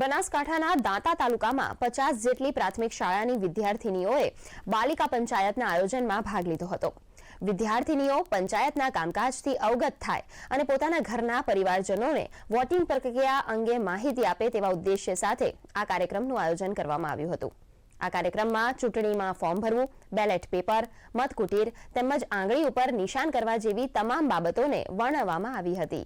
બનાસકાંઠાના દાંતા તાલુકામાં પચાસ જેટલી પ્રાથમિક શાળાની વિદ્યાર્થિનીઓએ બાલિકા પંચાયતના આયોજનમાં ભાગ લીધો હતો. વિદ્યાર્થિનીઓ પંચાયતના કામકાજથી અવગત થાય અને પોતાના ઘરના પરિવારજનોને વોટિંગ પ્રક્રિયા અંગે માહિતી આપે તેવા ઉદ્દેશ્ય સાથે આ કાર્યક્રમનું આયોજન કરવામાં આવ્યું હતું. આ કાર્યક્રમમાં ચૂંટણીમાં ફોર્મ ભરવું, બેલેટ પેપર, મતકુટીર તેમજ આંગળી ઉપર નિશાન કરવા જેવી તમામ બાબતોને વર્ણવવામાં આવી હતી.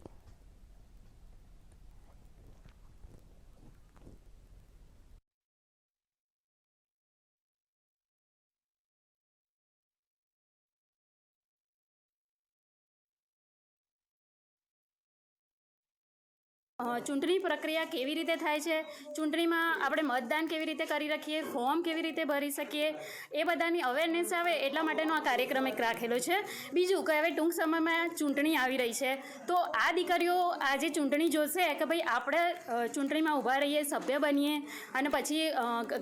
ચૂંટણી પ્રક્રિયા કેવી રીતે થાય છે? ચૂંટણીમાં આપણે મતદાન કેવી રીતે કરી રાખીએ ફોર્મ કેવી રીતે ભરી શકીએ? એ બધાની અવેરનેસ આવે એટલા માટેનો આ કાર્યક્રમ એક રાખેલો છે. બીજું કે હવે ટૂંક સમયમાં ચૂંટણી આવી રહી છે. તો આ દીકરીઓ આજે ચૂંટણી જોશે કે ભાઈ આપણે ચૂંટણીમાં ઊભા રહીએ, સભ્ય બનીએ અને પછી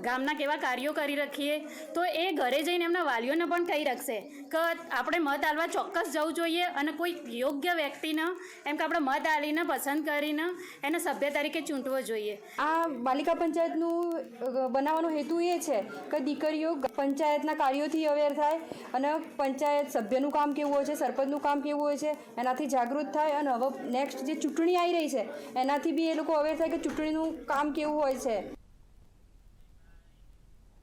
ગામના કેવા કાર્યો કરી રાખીએ? તો એ ઘરે જઈને એમના વાલીઓને પણ કહી રાખશે કે આપણે મત આલવા ચોક્કસ જવું જોઈએ અને કોઈ યોગ્ય વ્યક્તિને, એમ કે આપણે મત આલીને, પસંદ કરીને એને સભ્ય તરીકે ચૂંટવો જોઈએ. આ બાલિકા પંચાયતનું બનાવવાનો હેતુ એ છે કે દીકરીઓ પંચાયતના કાર્યોથી અવેર થાય અને પંચાયત સભ્યનું કામ કેવું હોય છે, સરપંચનું કામ કેવું હોય છે, એનાથી જાગૃત થાય અને હવે નેક્સ્ટ જે ચૂંટણી આવી રહી છે, એનાથી બી એ લોકો અવેર થાય કે ચૂંટણીનું કામ કેવું હોય છે.